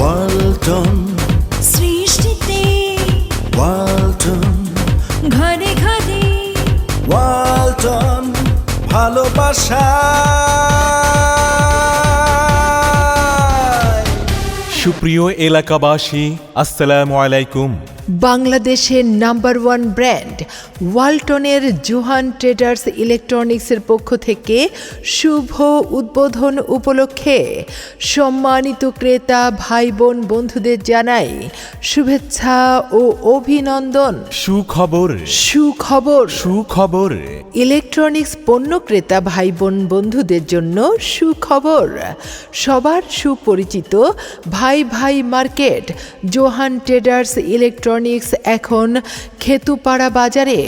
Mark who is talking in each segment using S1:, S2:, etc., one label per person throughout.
S1: ওয়ালটন
S2: সৃষ্টিতে
S1: ওয়ালটন
S2: ঘরে ঘরে
S1: ওয়ালটন ভালোবাসা।
S3: সুপ্রিয় এলাকাবাসী আসসালামু আলাইকুম।
S4: বাংলাদেশের নাম্বার ওয়ান ব্র্যান্ড ওয়ালটনের জোহান ট্রেডার্স ইলেকট্রনিক্সের পক্ষ থেকে শুভ উদ্বোধন উপলক্ষে সম্মানিত ক্রেতা ভাই বোন বন্ধুদের জানাই শুভেচ্ছা ও অভিনন্দন।
S3: সুখবর।
S4: সুখবর।
S3: সুখবর।
S4: ইলেকট্রনিক্স পণ্য ক্রেতা ভাই বোন বন্ধুদের জন্য সুখবর। সবার সুপরিচিত ভাই ভাই মার্কেট জোহান ট্রেডার্স ইলেকট্রনিক্স এখন খেতুপাড়া বাজারে?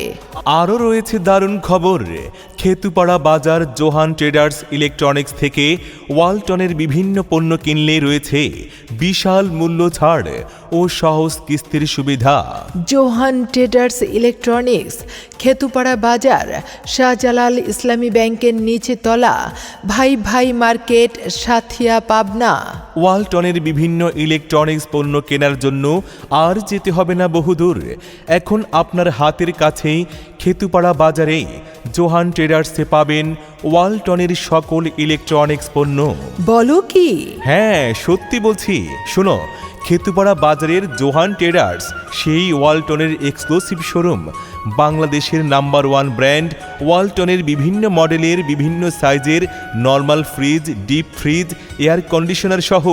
S3: আরও রয়েছে দারুণ খবর। খেতুপাড়া বাজার জোহান ট্রেডার্স ইলেকট্রনিক্স থেকে ওয়ালটনের বিভিন্ন পণ্য কিনলে রয়েছে বিশাল মূল্য ছাড় ও সহজ কিস্তির সুবিধা।
S4: জোহান ট্রেডার্স ইলেকট্রনিক্স খেতুপাড়া বাজার শাহজালাল ইসলামী ব্যাংকের নিচে তলা ভাই ভাই মার্কেট সাথিয়া পাবনা।
S3: ওয়ালটনের বিভিন্ন ইলেকট্রনিক্স পণ্য কেনার জন্য আর যেতে হবে না বহুদূর। এখন আপনার হাতের কাছেই খেতুপাড়া বাজারে। জোহান ট্রেডার্সে পাবেন ওয়ালটনের সকল ইলেকট্রনিক্স পণ্য।
S4: বলো কি?
S3: হ্যাঁ সত্যি বলছি। শোনো খেতুপাড়া বাজারের জোহান ট্রেডার্স, সেই ওয়ালটনের এক্সক্লুসিভ শোরুম। বাংলাদেশের নাম্বার ওয়ান ব্র্যান্ড, ওয়ালটনের বিভিন্ন মডেলের, বিভিন্ন সাইজের normal fridge, deep fridge, air conditioner সহ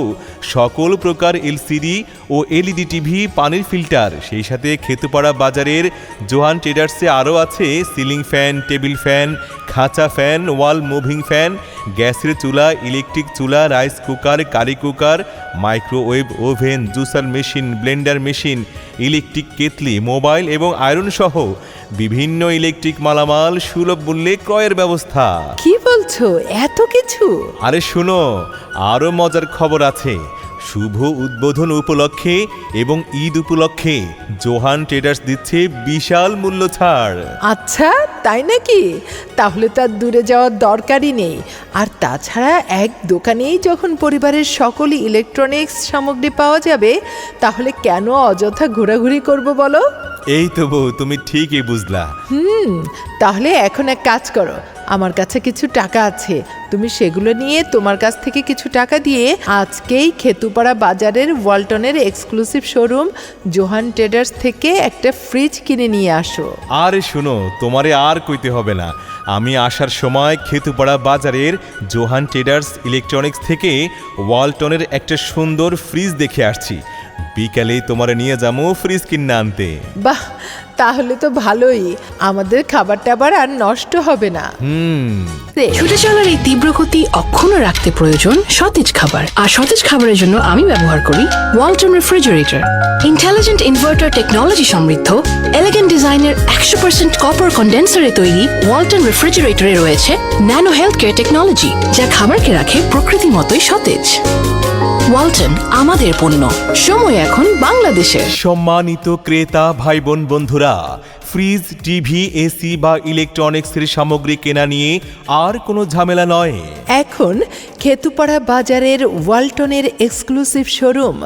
S3: সকল প্রকার এলসিডি ও এলইডি টিভি, পানির ফিল্টার। সেই সাথে খেতুপাড়া বাজারের জোহান ট্রেডার্সে আরও আছে সিলিং ফ্যান, টেবিল ফ্যান, খাঁচা ফ্যান, ওয়াল মুভিং ফ্যান গ্যাসের চুলা ইলেকট্রিক চুলা rice cooker curry cooker microwave oven juicer machine blender machine electric kettle mobile এবং আয়রন সহ বিভিন্ন ইলেকট্রিক মালামাল সুলভ মূল্যে ক্রয়ের ব্যবস্থা।
S4: কি বলছো? এত কিছু?
S3: আরে শুনো আরও মজার খবর আছে। শুভ উদ্বোধন উপলক্ষে এবং ঈদ উপলক্ষে জোহান ট্রেডার্স দিচ্ছে বিশাল মূল্য ছাড়।
S4: আচ্ছা তাই নাকি? তাহলে তার দূরে যাওয়ার দরকারই নেই। আর তাছাড়া এক দোকানেই যখন পরিবারের সকল ইলেকট্রনিক্স সামগ্রী পাওয়া যাবে তাহলে কেন অযথা ঘোরাঘুরি করব বলো?
S3: এই তো বউ তুমি ঠিকই বুঝলা।
S4: হুম তাহলে এখন এক কাজ করো। আমার কাছে কিছু টাকা আছে। তুমি সেগুলো নিয়ে তোমার কাছ থেকে কিছু টাকা দিয়ে আজকেই খেতুপাড়া বাজারের ওয়ালটনের এক্সক্লুসিভ শোরুম জোহান ট্রেডার্স থেকে একটা ফ্রিজ কিনে নিয়ে আসো।
S3: আরে শুনো, তোমারে আর কইতে হবে না। আমি আসার সময় খেতুপাড়া বাজারের জোহান ট্রেডার্স ইলেকট্রনিক্স থেকে ওয়ালটনের একটা সুন্দর ফ্রিজ দেখে আসছি। বিকালে তোমারে নিয়ে যাব ফ্রিজ কিনে আনতে।
S4: বাহ তাহলে তো ভালোই। আমাদের খাবার টাবার আর নষ্ট হবে না।
S3: হুম।
S5: ছুটে চলার এই তীব্র গতি অক্ষুণ্ণ রাখতে প্রয়োজন সতেজ খাবার। আর সতেজ খাবারের জন্য আমি ব্যবহার করি Walton refrigerator intelligent inverter technology সমৃদ্ধ এলিগেন্ট ডিজাইনের একশো পার্সেন্ট কপার কন্ডেন্সারে তৈরি ওয়ালটন রেফ্রিজারেটরে রয়েছে ন্যানো হেলথ কেয়ার টেকনোলজি যা খাবারকে রাখে প্রকৃতির মতোই সতেজ। ওয়ালটন আমাদের পণ্য। সময় এখন বাংলাদেশের।
S3: সম্মানিত ক্রেতা ভাই বোন বন্ধুরা ফ্রিজ টিভি এসি বা ইলেকট্রনিক্সের সামগ্রী কেনা নিয়ে আর কোনো ঝামেলা নয়।
S4: এখন খেতুপাড়া বাজারের ওয়ালটনের এক্সক্লুসিভ শোরুম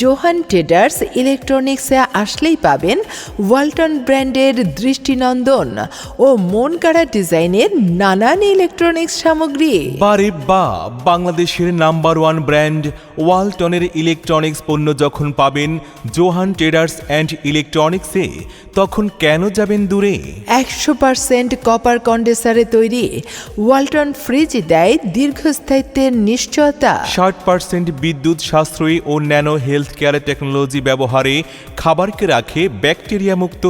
S4: জোহান ট্রেডার্স ইলেকট্রনিক্সে আসলেই পাবেন ওয়ালটন ব্র্যান্ডের দৃষ্টিনন্দন ও মন কাড়া ডিজাইনের নানান ইলেকট্রনিক্স সামগ্রী।
S3: বারে বা বাংলাদেশের নাম্বার ওয়ান ব্র্যান্ড ওয়ালটনের ইলেকট্রনিক্স পণ্য যখন পাবেন জোহান ট্রেডার্স অ্যান্ড ইলেকট্রনিক্সে তখন কেন যাবেন দূরে?
S4: একশো পার্সেন্ট কপার কন্ডেসারে তৈরি ওয়ালটন ফ্রিজ দেয় দীর্ঘস্থায়িত্বের নিশ্চয়তা।
S3: ষাট পার্সেন্ট বিদ্যুৎ সাশ্রয়ী ও ন্যানো হেলথ কেয়ার টেকনোলজি ব্যবহারে খাবারকে রাখে ব্যাকটেরিয়া মুক্ত।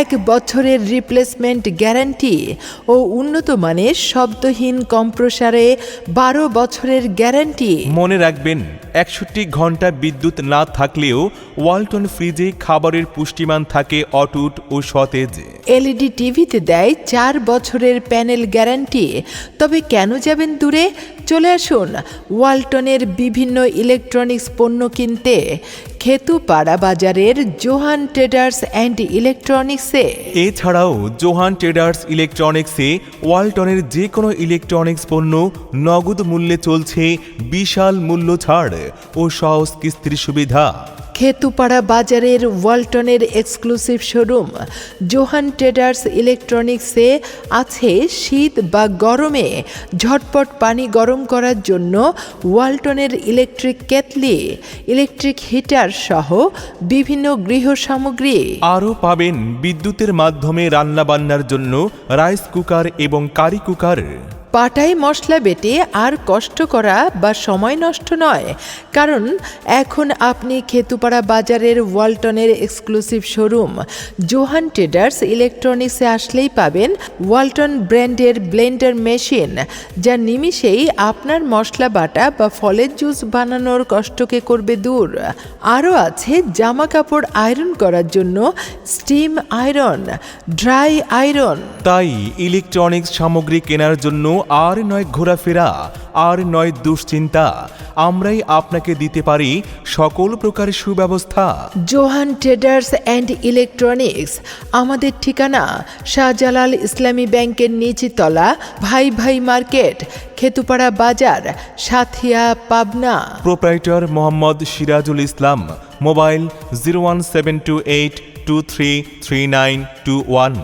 S4: এক বছরের রিপ্লেসমেন্ট গ্যারান্টি ও উন্নত মানের শব্দহীন কম্প্রসারে বারো বছরের গ্যারান্টি।
S3: মনে রাখবেন একষট্টি ঘণ্টা বিদ্যুৎ না থাকলেও ওয়ালটন ফ্রিজে খাবারের পুষ্টিমান থাকে অটুট ও সতেজ।
S4: এলইডি টিভিতে দেয় চার বছরের প্যানেল গ্যারান্টি। তবে কেন যাবেন দূরে? চলে আসুন ওয়ালটনের বিভিন্ন ইলেকট্রনিক্স পণ্য কিনতে। খেতুপাড়া বাজারের জোহান ট্রেডার্স অ্যান্ড ইলেকট্রনিক্সে।
S3: এছাড়াও জোহান ট্রেডার্স ইলেকট্রনিক্সে ওয়ালটনের যে কোনো ইলেকট্রনিক্স পণ্য নগদ মূল্যে চলছে বিশাল মূল্য ছাড় ও সহজ কিস্তির সুবিধা।
S4: খেতুপাড়া বাজারের ওয়ালটনের এক্সক্লুসিভ শোরুম। জোহান ট্রেডার্স ইলেকট্রনিক্সে আছে শীত বা গরমে ঝটপট পানি গরম করার জন্য ওয়ালটনের ইলেকট্রিক কেতলি ইলেকট্রিক হিটার সহ বিভিন্ন গৃহ সামগ্রী।
S3: আরও পাবেন বিদ্যুতের মাধ্যমে রান্নাবান্নার জন্য রাইস কুকার এবং কারি কুকার।
S4: পাটাই মশলা বেটে আর কষ্ট করা বা সময় নষ্ট নয়। কারণ, এখন আপনি খেতুপাড়া বাজারের ওয়ালটনের এক্সক্লুসিভ শোরুম। জোহান ট্রেডার্স ইলেকট্রনিক্সে আসলেই পাবেন ওয়ালটন ব্র্যান্ডের ব্লেন্ডার মেশিন, যা নিমিষেই আপনার মশলা বাটা বা ফলের জুস বানানোর কষ্টকে করবে দূর। আরও আছে জামা কাপড় আয়রন করার জন্য স্টিম আয়রন, ড্রাই আয়রন।
S3: তাই ইলেকট্রনিক্স সামগ্রী কেনার জন্য আর নয় ঘোরাফেরা আর নয় দুশ্চিন্তা। আমরাই আপনাকে দিতে পারি সকল প্রকার সুব্যবস্থা।
S4: জোহান ট্রেডার্স অ্যান্ড ইলেকট্রনিক্স আমাদের ঠিকানা শাহজালাল ইসলামী ব্যাংকের নিচতলা ভাই ভাই market Khetupara Bazar Sathia Pabna.
S3: Proprietor Mohammad Sirajul Islam mobile zero one seven two eight two three three nine two one.